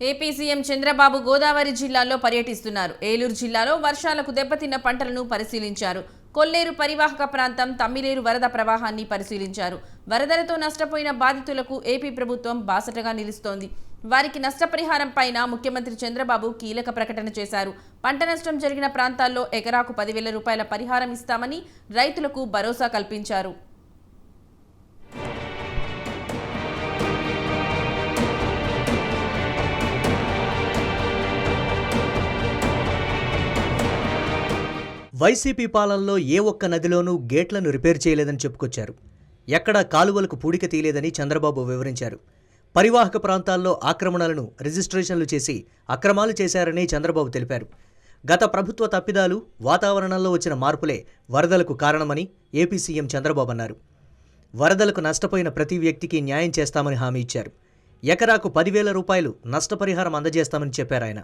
AP CM Chandrababu Godavari జిల్లాలో పర్యటిస్తున్నారు. ఏలూరు జిల్లాలో వర్షాలకు దెబ్బతిన్న పంటలను పరిశీలించారు. కొల్లేరు పరివాహక ప్రాంతం తమ్మిలేరు వరద ప్రవాహాన్ని పరిశీలించారు. వరదలతో నష్టపోయిన బాధితులకు ఏపీ ప్రభుత్వం బాసటగా నిలుస్తోంది. వారికి నష్టపరిహారం పైన ముఖ్యమంత్రి చంద్రబాబు కీలక ప్రకటన చేశారు. పంట నష్టం జరిగిన ప్రాంతాల్లో ఎకరాకు పదివేల రూపాయల పరిహారం ఇస్తామని రైతులకు భరోసా కల్పించారు. వైసీపీ పాలనలో ఏ ఒక్క నదిలోనూ గేట్లను రిపేర్ చేయలేదని చెప్పుకొచ్చారు. ఎక్కడా కాలువలకు పూడిక తీయలేదని చంద్రబాబు వివరించారు. పరివాహక ప్రాంతాల్లో ఆక్రమణలను రిజిస్ట్రేషన్లు చేసి అక్రమాలు చేశారని చంద్రబాబు తెలిపారు. గత ప్రభుత్వ తప్పిదాలు వాతావరణంలో వచ్చిన మార్పులే వరదలకు కారణమని ఏపీ సీఎం చంద్రబాబు అన్నారు. వరదలకు నష్టపోయిన ప్రతి వ్యక్తికి న్యాయం చేస్తామని హామీ ఇచ్చారు. ఎకరాకు పదివేల రూపాయలు నష్టపరిహారం అందజేస్తామని చెప్పారు ఆయన.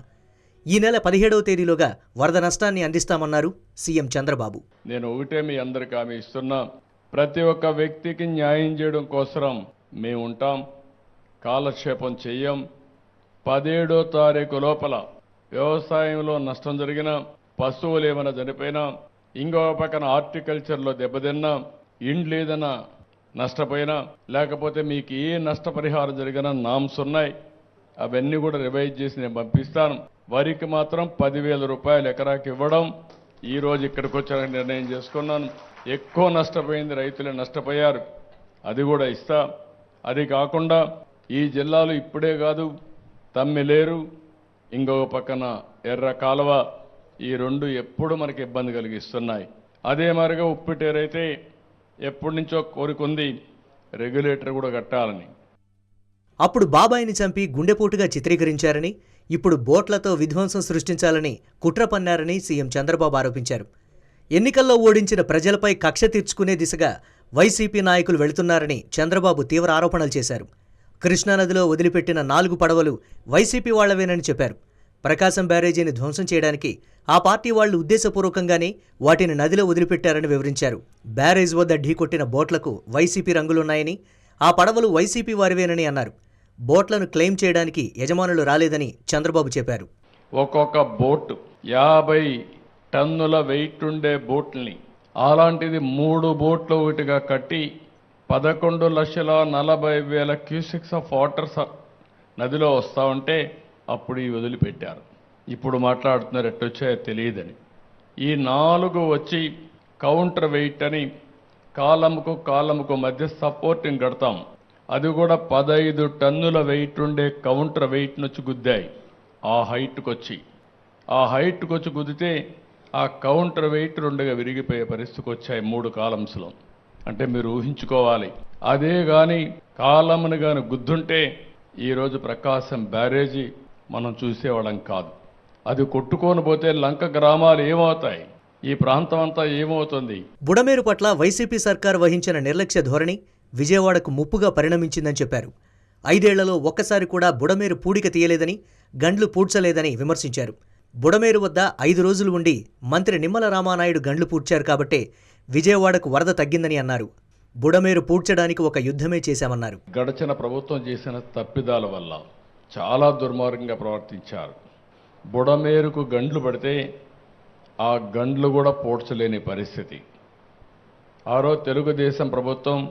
ఈ నెల పదిహేడవ తేదీలోగా వరద నష్టాన్ని అందిస్తామన్నారు సీఎం చంద్రబాబు. నేను ఒకటే మీ అందరికి హామీ ఇస్తున్నా. ప్రతి ఒక్క వ్యక్తికి న్యాయం చేయడం కోసం మేము ఉంటాం. కాలక్షేపం చెయ్యం. పదిహేడో తారీఖు లోపల వ్యవసాయంలో నష్టం జరిగిన పశువులు ఏమైనా చనిపోయినా ఇంకో పక్కన హార్టికల్చర్లో దెబ్బతిన్నా ఇండ్లు ఏదైనా నష్టపోయినా లేకపోతే మీకు ఏ నష్టపరిహారం జరిగినా నామ్స్ ఉన్నాయి. అవన్నీ కూడా రివైజ్ చేసి నేను పంపిస్తాను. వరికి మాత్రం పదివేల రూపాయలు ఎకరాకి ఇవ్వడం ఈరోజు ఇక్కడికి వచ్చాక నిర్ణయం చేసుకున్నాను. ఎక్కువ నష్టపోయింది రైతులే నష్టపోయారు. అది కూడా ఇస్తా. అది కాకుండా ఈ జిల్లాలో ఇప్పుడే కాదు తమ్మిలేరు ఇంకొక పక్కన ఎర్ర కాలువ ఈ రెండు ఎప్పుడు మనకి ఇబ్బంది కలిగిస్తున్నాయి. అదే మరిగా ఉప్పిటేరైతే ఎప్పటి నుంచో కోరికుంది రెగ్యులేటర్ కూడా కట్టాలని. అప్పుడు బాబాయిని చంపి గుండెపోటుగా చిత్రీకరించారని ఇప్పుడు బోట్లతో విధ్వంసం సృష్టించాలని కుట్ర పన్నారని సీఎం చంద్రబాబు ఆరోపించారు. ఎన్నికల్లో ఓడించిన ప్రజలపై కక్ష తీర్చుకునే దిశగా వైసీపీ నాయకులు వెళుతున్నారని చంద్రబాబు తీవ్ర ఆరోపణలు చేశారు. కృష్ణానదిలో వదిలిపెట్టిన నాలుగు పడవలు వైసీపీ వాళ్ళవేనని చెప్పారు. ప్రకాశం బ్యారేజీని ధ్వంసం చేయడానికి ఆ పార్టీ వాళ్ళు ఉద్దేశపూర్వకంగానే వాటిని నదిలో వదిలిపెట్టారని వివరించారు. బ్యారేజ్ వద్ద ఢీకొట్టిన బోట్లకు వైసీపీ రంగులున్నాయని ఆ పడవలు వైసీపీ వారివేనని అన్నారు. బోట్లను క్లెయిమ్ చేయడానికి యజమానులు రాలేదని చంద్రబాబు చెప్పారు. ఒక్కొక్క బోటు యాభై టన్నుల వెయిట్ ఉండే బోట్ని అలాంటిది మూడు బోట్లు ఒకటిగా కట్టి పదకొండు లక్షల నలభై వేల క్యూసిక్స్ ఆఫ్ వాటర్ నదిలో వస్తూ ఉంటే అప్పుడు ఈ వదిలిపెట్టారు. ఇప్పుడు మాట్లాడుతున్నారు ఎట్టొచ్చాయో తెలియదని. ఈ నాలుగు వచ్చి కౌంటర్ వెయిట్ అని కాలముకు కాలముకు మధ్య సపోర్టింగ్ కడతాం. అది కూడా పదహైదు టన్నుల వెయిట్ ఉండే కౌంటర్ వెయిట్ నుంచి గుద్దాయి. ఆ హైట్కి వచ్చి ఆ హైట్కి వచ్చి గుద్దితే ఆ కౌంటర్ వెయిట్ రెండుగా విరిగిపోయే పరిస్థితికి వచ్చాయి మూడు కాలమ్స్లో. అంటే మీరు ఊహించుకోవాలి. అదే కానీ కాలమును కానీ గుద్దుంటే ఈరోజు ప్రకాశం బ్యారేజీ మనం చూసేవాళ్ళం కాదు. అది కొట్టుకొని పోతే లంక గ్రామాలు ఏమవుతాయి? ఈ ప్రాంతం అంతా ఏమవుతుంది? బుడమేరు పట్ల వైసీపీ సర్కార్ వహించిన నిర్లక్ష్య ధోరణి విజయవాడకు ముప్పుగా పరిణమించిందని చెప్పారు. ఐదేళ్ళలో ఒక్కసారి కూడా బుడమేరు పూడిక తీయలేదని గండ్లు పూడ్చలేదని విమర్శించారు. బుడమేరు వద్ద ఐదు రోజులు ఉండి మంత్రి నిమ్మల రామానాయుడు గండ్లు పూడ్చారు కాబట్టే విజయవాడకు వరద తగ్గిందని అన్నారు. బుడమేరు పూడ్చడానికి ఒక యుద్ధమే చేశామన్నారు. గడచిన ప్రభుత్వం చేసిన తప్పిదాల వల్ల చాలా దుర్మార్గంగా ప్రవర్తించారు. బుడమేరుకు గండ్లు పడితే ఆ గండ్లు కూడా పూడ్చలేని పరిస్థితి. ఆ రోజు తెలుగుదేశం ప్రభుత్వం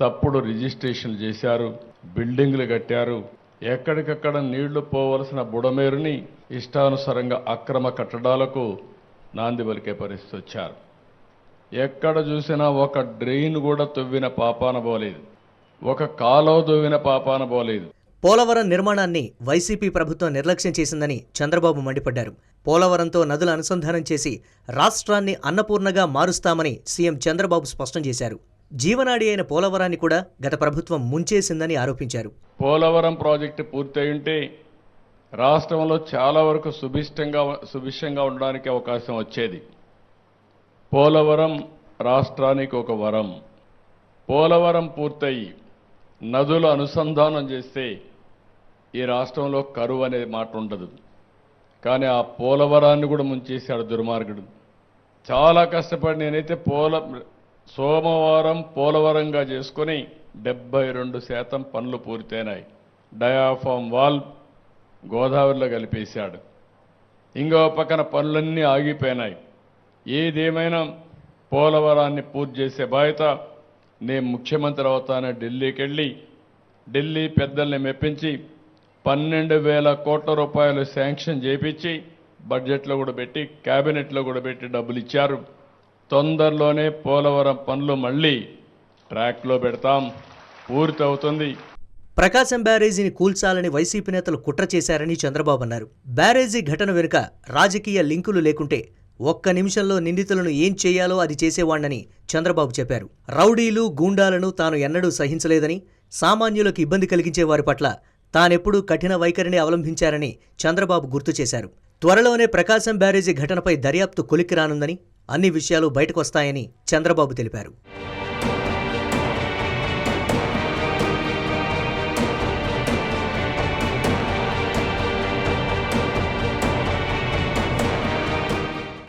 తప్పుడు రిజిస్ట్రేషన్లు చేశారు బిల్డింగ్లు కట్టారు. ఎక్కడికక్కడ నీళ్ళు పోవలసిన బుడమేరుని ఇష్టానుసారంగా అక్రమ కట్టడాలకు నాంది పలికే పరిస్థితి వచ్చారు. ఎక్కడ చూసినా ఒక డ్రెయిన్ కూడా తవ్విన పాపాన పోలేదు. ఒక కాలువ తవ్విన పాపాన పోలేదు. పోలవరం నిర్మాణాన్ని వైసీపీ ప్రభుత్వం నిర్లక్ష్యం చేసిందని చంద్రబాబు మండిపడ్డారు. పోలవరంతో నదుల అనుసంధానం చేసి రాష్ట్రాన్ని అన్నపూర్ణగా మారుస్తామని సీఎం చంద్రబాబు స్పష్టం చేశారు. జీవనాడి అయిన పోలవరాన్ని కూడా గత ప్రభుత్వం ముంచేసిందని ఆరోపించారు. పోలవరం ప్రాజెక్టు పూర్తయి ఉంటే రాష్ట్రంలో చాలా వరకు సుభిష్టంగా సుభిష్టంగా ఉండడానికి అవకాశం వచ్చేది. పోలవరం రాష్ట్రానికి ఒక వరం. పోలవరం పూర్తయి నదులు అనుసంధానం చేస్తే ఈ రాష్ట్రంలో కరువు అనే మాట ఉండదు. కానీ ఆ పోలవరాన్ని కూడా ముంచేశాడు దుర్మార్గుడు. చాలా కష్టపడి నేనైతే పోల సోమవారం పోలవరంగా చేసుకొని డెబ్బై రెండు శాతం పనులు పూర్తయినాయి. డయాఫామ్ వాల్ గోదావరిలో కలిపేశాడు. ఇంకో పక్కన పనులన్నీ ఆగిపోయినాయి. ఏదేమైనా పోలవరాన్ని పూర్తి చేసే బాధ్యత నేను ముఖ్యమంత్రి అవుతానని ఢిల్లీకి వెళ్ళి ఢిల్లీ పెద్దల్ని మెప్పించి పన్నెండు వేల కోట్ల రూపాయలు శాంక్షన్ చేపించి బడ్జెట్లో కూడా పెట్టి క్యాబినెట్లో కూడా పెట్టి డబ్బులు ఇచ్చారు తొందరలోనే పోలవరం పనులు మళ్ళీ ట్రాక్లో పెడతాం. పూర్తి అవుతుంది ప్రకాశం బ్యారేజీని కూల్చాలని వైసీపీ నేతలు కుట్ర చేశారని చంద్రబాబు అన్నారు. బ్యారేజీ ఘటన వెనుక రాజకీయ లింకులు లేకుంటే ఒక్క నిమిషంలో నిందితులను ఏం చేయాలో అది చేసేవాణ్ణని చంద్రబాబు చెప్పారు. రౌడీలు గూండాలను తాను ఎన్నడూ సహించలేదని సామాన్యులకు ఇబ్బంది కలిగించే వారి పట్ల తానెప్పుడూ కఠిన వైఖరిని అవలంబించారని చంద్రబాబు గుర్తు చేశారు. త్వరలోనే ప్రకాశం బ్యారేజీ ఘటనపై దర్యాప్తు కొలిక్కి రానుందని అన్ని విషయాలు బయటకొస్తాయని చంద్రబాబు తెలిపారు.